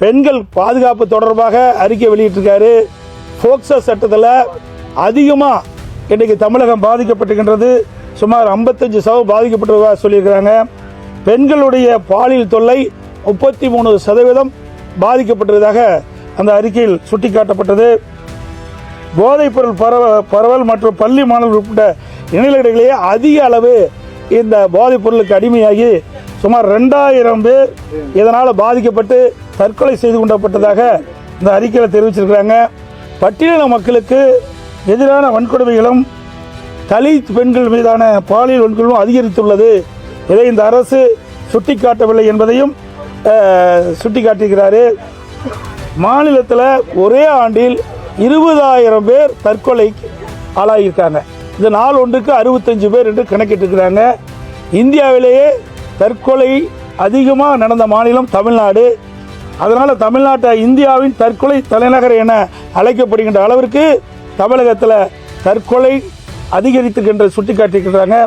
பெண்கள் பாதுகாப்பு தொடர்பாக அறிக்கை வெளியிட்டிருக்காரு. போக்சோ சட்டத்தில் அதிகமாக இன்றைக்கு தமிழகம் பாதிக்கப்பட்டுகின்றது சுமார் ஐம்பத்தஞ்சு சதவீதம் பாதிக்கப்பட்டிருக்கா சொல்லியிருக்கிறாங்க. பெண்களுடைய பாலியல் தொல்லை முப்பத்தி மூணு சதவீதம் பாதிக்கப்பட்டதாக அந்த அறிக்கையில் சுட்டிக்காட்டப்பட்டது. போதைப்பொருள் பரவ பரவல் மற்றும் பள்ளி மாணவர்கள் உட்பட்ட இணையர்களிடையே அதிக அளவு இந்த போதைப்பொருளுக்கு அடிமையாகி சுமார் ரெண்டாயிரம் பேர் இதனால் பாதிக்கப்பட்டு தற்கொலை செய்து கொண்டப்பட்டதாக இந்த அறிக்கையில் தெரிவிச்சிருக்கிறாங்க. பட்டியலின மக்களுக்கு எதிரான வன்கொடுமைகளும் தலித் பெண்கள் மீதான பாலியல் வன்கொடுமையும் அதிகரித்துள்ளது. இதை இந்த அரசு சுட்டிக்காட்டவில்லை என்பதையும் சுட்டிக்காட்டியிருக்கிறாரு. மாநிலத்தில் ஒரே ஆண்டில் இருபதாயிரம் பேர் தற்கொலை ஆளாகியிருக்காங்க இது நாள் ஒன்றுக்கு அறுபத்தஞ்சு பேர் என்று கணக்கிட்டிருக்கிறாங்க. இந்தியாவிலேயே தற்கொலை அதிகமாக நடந்த மாநிலம் தமிழ்நாடு. அதனால் தமிழ்நாட்டை இந்தியாவின் தற்கொலை தலைநகர் என அழைக்கப்படுகின்ற அளவிற்கு தமிழகத்தில் தற்கொலை அதிகரித்துக்கின்ற சுட்டிக்காட்டிக்கின்றாங்க